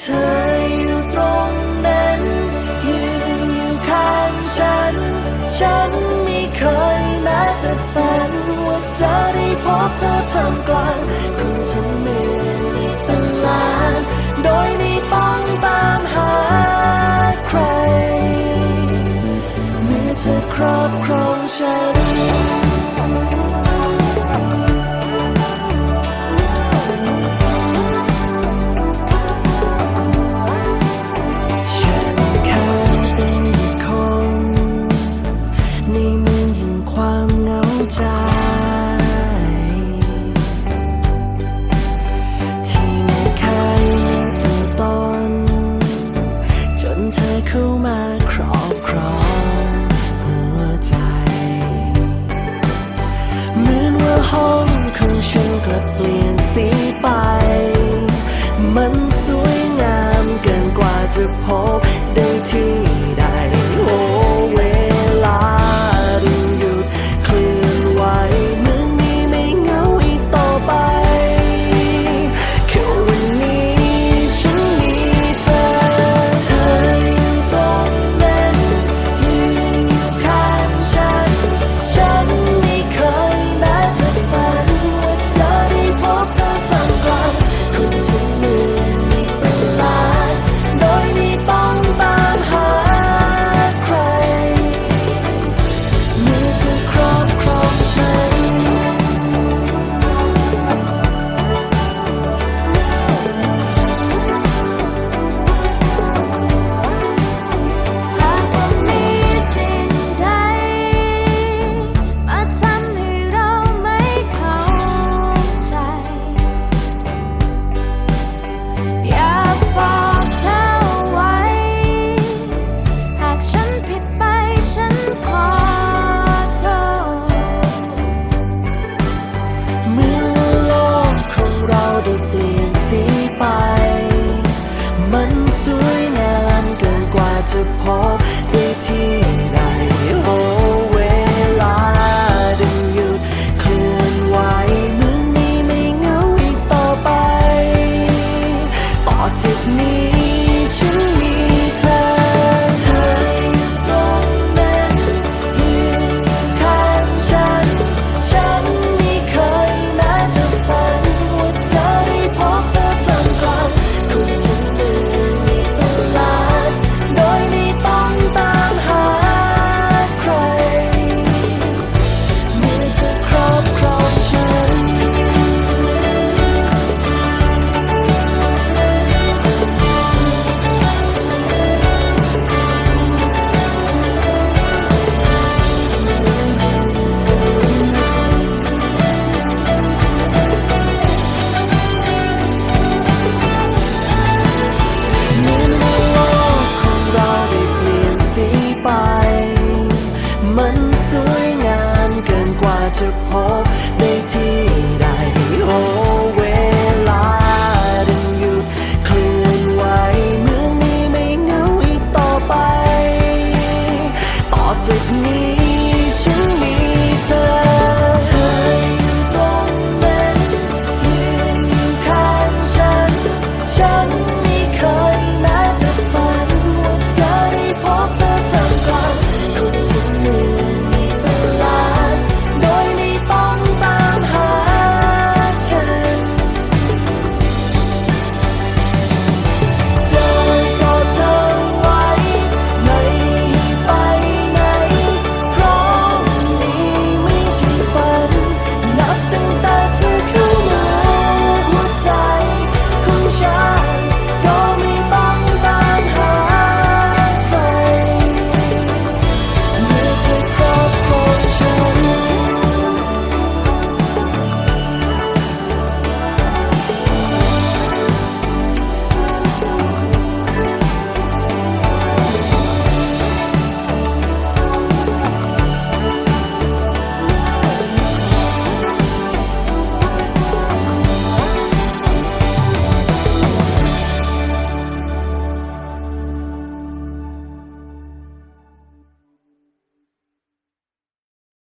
เธออยู่ตรงนั้นยืนอยู่ข้างฉัน ฉันไม่เคยแม้แต่ฝันว่าจะได้พบเธอทำกลางคนทั้งเมืองอีกเป็นล้านโดยม่ ห้องของฉันกลับเปลี่ยนสีไป มันสวยงามเกินกว่าจะพบได้ที่ วยงามเกินกว่าจะพบได้ที่ 结果。